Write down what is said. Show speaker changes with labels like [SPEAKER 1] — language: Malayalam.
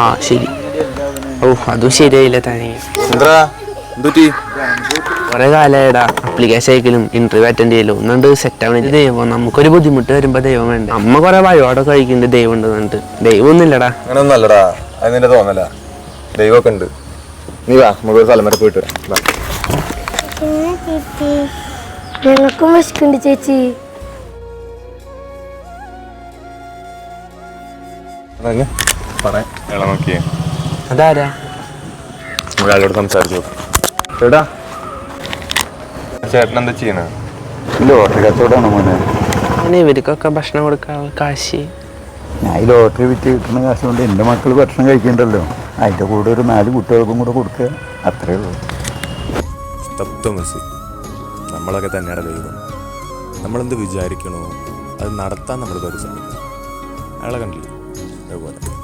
[SPEAKER 1] ആ ശരി. ഓ അതും ശരിയായില്ല തന്നെ കുറെ കാലമായിടാ അപ്ലിക്കേഷൻ അയക്കലും ഇന്റർവ്യൂ അറ്റൻഡ് ചെയ്യലും ഒന്നുണ്ട് സെറ്റ് ആവണ ദൈവം നമുക്കൊരു ബുദ്ധിമുട്ട് വരുമ്പോ ദൈവം വേണ്ട? അമ്മ കുറെ വഴിപാടൊക്കെ കഴിക്കുന്നുണ്ട് ദൈവം ഉണ്ട് എന്നിട്ട് ദൈവം ഒന്നുമില്ലടാ.
[SPEAKER 2] അങ്ങനെ ഒന്നും അല്ലടാ അത് നിന്റെ തോന്നല. ദൈവമൊക്കെ ഉണ്ട്. നീ വാ നമുക്ക് സ്ഥലം വരെ പോയിട്ട്
[SPEAKER 3] ഞങ്ങൾക്കും വിശക്കുണ്ട് ചേച്ചി.
[SPEAKER 2] അതങ്ങ് പറയാം. നോക്കിയേ.
[SPEAKER 1] അതാരാ?
[SPEAKER 2] സംസാരിച്ചു ചേട്ടാ ചേട്ടൻ എന്താ ചെയ്യണേ
[SPEAKER 4] ലോട്ടറി കച്ചവടമാണോ മോനെ.
[SPEAKER 1] അങ്ങനെ ഇവർക്കൊക്കെ ഭക്ഷണം കൊടുക്കാനുള്ള കാശ്.
[SPEAKER 4] ഞാൻ ഈ ലോട്ടറി വിറ്റ് കിട്ടുന്ന കാശ് കൊണ്ട് എന്റെ മക്കൾ ഭക്ഷണം കഴിക്കണ്ടല്ലോ. അതിന്റെ കൂടെ ഒരു നാല് കുട്ടികൾക്കും കൂടെ കൊടുക്കുക. അത്രേ ഉള്ളൂ.
[SPEAKER 5] തത്വമസി നമ്മളൊക്കെ തന്നെയാണ് ദൈവം. നമ്മളെന്ത് വിചാരിക്കണോ അത് നടത്താൻ നമ്മൾ പരിശ്രമിക്കണം. അയാളെ കണ്ടില്ലേ? അതേപോലെ